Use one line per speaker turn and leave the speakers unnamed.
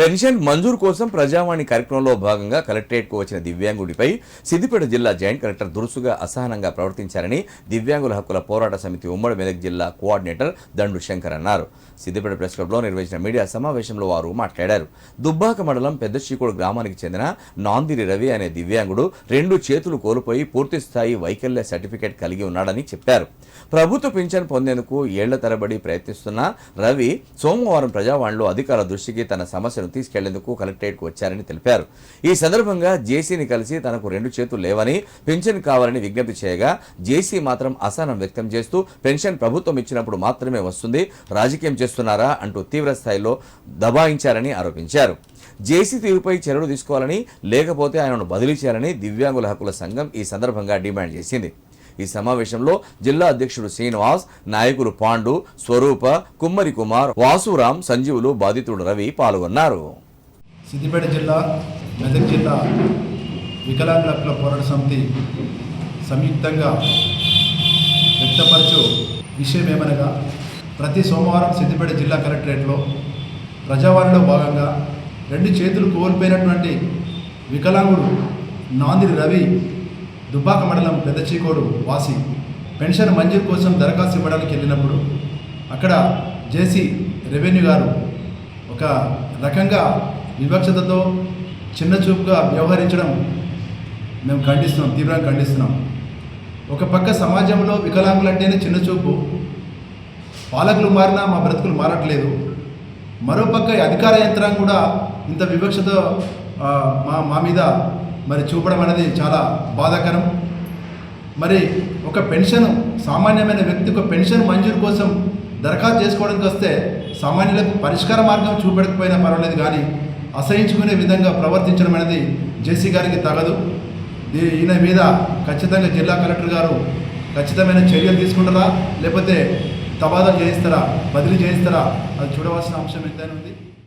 Pension మంజూరు కోసం ప్రజావాణి కార్యక్రమంలో భాగంగా కలెక్టరేట్కు వచ్చిన దివ్యాంగుడిపై సిద్దిపేట జిల్లా జాయింట్ కలెక్టర్ దురుసుగా అసహనంగా ప్రవర్తించారని దివ్యాంగుల హక్కుల పోరాట సమితి ఉమ్మడి మెదక్ జిల్లా కోఆర్డినేటర్ దండు శంకర్ అన్నారు. సిద్దిపేట ప్రెస్ క్లబ్లో నిర్వహించిన మీడియా సమావేశంలో వారు మాట్లాడారు. దుబ్బాక మండలం పెద్ద చీకోడు గ్రామానికి చెందిన నాందిరి రవి అనే దివ్యాంగుడు రెండు చేతులు కోల్పోయి పూర్తిస్థాయి వైకల్య సర్టిఫికేట్ కలిగి ఉన్నాడని చెప్పారు. ప్రభుత్వ పింఛన్ పొందేందుకు ఏళ్ళ తరబడి ప్రయత్నిస్తున్న రవి సోమవారం ప్రజావాణిలో అధికారుల దృష్టికి తన సమస్యను తీసుకెళ్ళేందుకు కలెక్టరేట్కు వచ్చారని తెలిపారు. ఈ సందర్భంగా జేసీని కలిసి తనకు రెండు చేతులు లేవని పెన్షన్ కావాలని విజ్ఞప్తి చేయగా జేసీ మాత్రం అసహనం వ్యక్తం చేస్తూ పెన్షన్ ప్రభుత్వం ఇచ్చినప్పుడు మాత్రమే వస్తుంది రాజకీయం చేస్తున్నారా అంటూ తీవ్ర స్థాయిలో దబాయించారని ఆరోపించారు. జేసీ తీరుపై చర్యలు తీసుకోవాలని లేకపోతే ఆయనను బదిలీ చేయాలని దివ్యాంగుల హక్కుల సంఘం ఈ సందర్భంగా డిమాండ్ చేసింది. ఈ సమావేశంలో జిల్లా అధ్యక్షుడు శ్రీనివాస్ నాయకులు పాండు స్వరూప కుమ్మరి కుమార్ వాసురాం సంజీవులు బాధితుడు రవి పాల్గొన్నారు.
సిద్దిపేట జిల్లా మెదక్ జిల్లా వికలాంగుల హక్కుల పోరాట సమితి సంయుక్తంగా వ్యక్తపరచు విషయం ఏమనగా ప్రతి సోమవారం సిద్దిపేట జిల్లా కలెక్టరేట్లో ప్రజావాణిలో భాగంగా రెండు చేతులు కోల్పోయినటువంటి వికలాంగుడు నాందిరి రవి దుబ్బాక మండలం పెద్ద చీకోడు వాసి పెన్షన్ మంజూరు కోసం దరఖాస్తు ఇవ్వడానికి వెళ్ళినప్పుడు అక్కడ జేసీ రెవెన్యూ గారు ఒక రకంగా వివక్షతతో చిన్న చూపుగా వ్యవహరించడం మేము ఖండిస్తున్నాం తీవ్రంగా ఖండిస్తున్నాం. ఒక పక్క సమాజంలో వికలాంగులంటేనే చిన్న చూపు పాలకులు మారినా మా బ్రతుకులు మారట్లేదు. మరోపక్క అధికార యంత్రాంగం కూడా ఇంత వివక్షతో మా మా మీద మరి చూపడం అనేది చాలా బాధాకరం. మరి ఒక పెన్షన్ సామాన్యమైన వ్యక్తి ఒక పెన్షన్ మంజూరు కోసం దరఖాస్తు చేసుకోవడానికి వస్తే సామాన్యులకు పరిష్కార మార్గం చూపెడకపోయినా పర్వాలేదు కానీ అసహించుకునే విధంగా ప్రవర్తించడం అనేది జేసీ గారికి తగదు. దీ- ఈయన మీద ఖచ్చితంగా జిల్లా కలెక్టర్ గారు ఖచ్చితమైన చర్యలు తీసుకుంటారా? లేకపోతే తబాదా చేయిస్తారా? బదిలీ చేయిస్తారా? అది చూడవలసిన అంశం ఎంతైనా ఉంది.